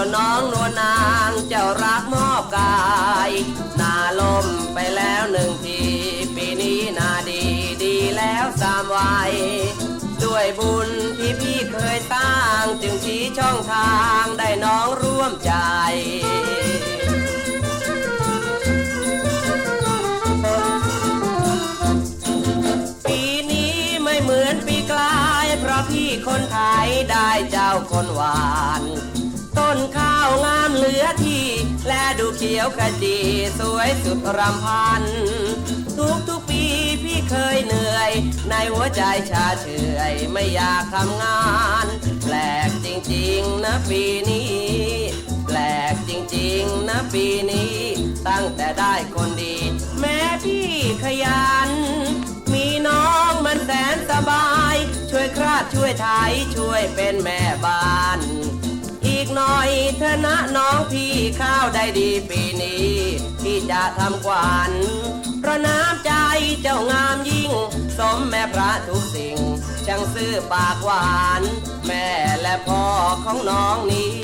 จ้าน้องนวลนางเจ้ารักมอบกายนาลมไปแล้วหนึ่งที ปีนี้นาดีดีแล้วสามวัยด้วยบุญที่พี่เคยสร้างจึงชี้ช่องทางได้น้องร่วมใจปีนี้ไม่เหมือนปีกลายเพราะพี่คนไทยได้เจ้าคนหวาน ต้นข้าวงามเหลือที่ และดูเขียวขจีสวยสุดรำพัน ทุกทุกปีพี่เคยเหนื่อย ในหัวใจชาเฉื่อยไม่อยากทำงาน แปลกจริงๆนะปีนี้ แปลกจริงๆนะปีนี้ ตั้งแต่ได้คนดี แม้พี่ขยัน มีน้องมันแสนสบาย ช่วยคราดช่วยไถช่วยเป็นแม่บ้าน กหน่อยเธอนะน้องพี่ข้าวได้ดีปีนี้ พี่จะทำกวานเพราะน้ำใจเจ้างามยิ่ง สมแม่พระทุกสิ่ง ช่างซื่อปากหวาน แม่และพ่อของน้องนี้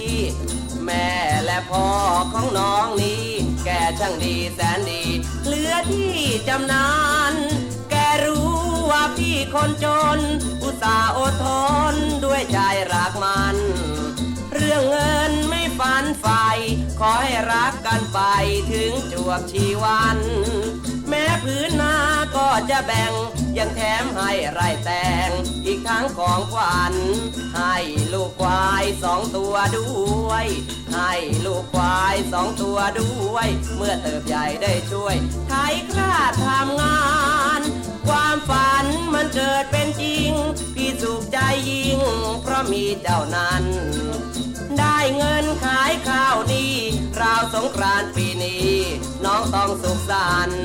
แม่และพ่อของน้องนี้ แกช่างดีแสนดี เหลือที่จำนานแกรู้ว่าพี่คนจน อุตส่าห์อดทนด้วยใจ กกันไปถึงจวบชีวัน แม้พื้นนาก็จะแบ่งยังแถมให้ไรแต่งอีกทั้งของขวัญให้ลูกควายสองตัวด้วย ให้ลูกควายสองตัวด้วย เมื่อเติบใหญ่ได้ช่วยไทยคลาดทำงาน ความฝันมันเกิดเป็นจริง พี่สุขใจยิ่ง เพราะมีเจ้านั้น ได้เงินขายข้าวดีราว สงกรานต์ปีนี้ น้องต้องสุขสันต์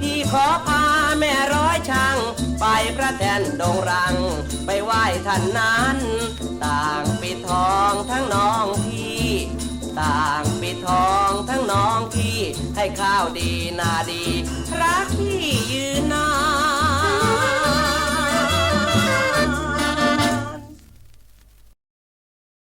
พี่ขอพาแม่ร้อยช่าง ไปพระแทนดงรัง ไปไหว้ท่านนั้น ต่างปิดทองทั้งน้องพี่ ต่างปิดทองทั้งน้องพี่ ให้ข้าวดีนาดี รักพี่ยืนนาน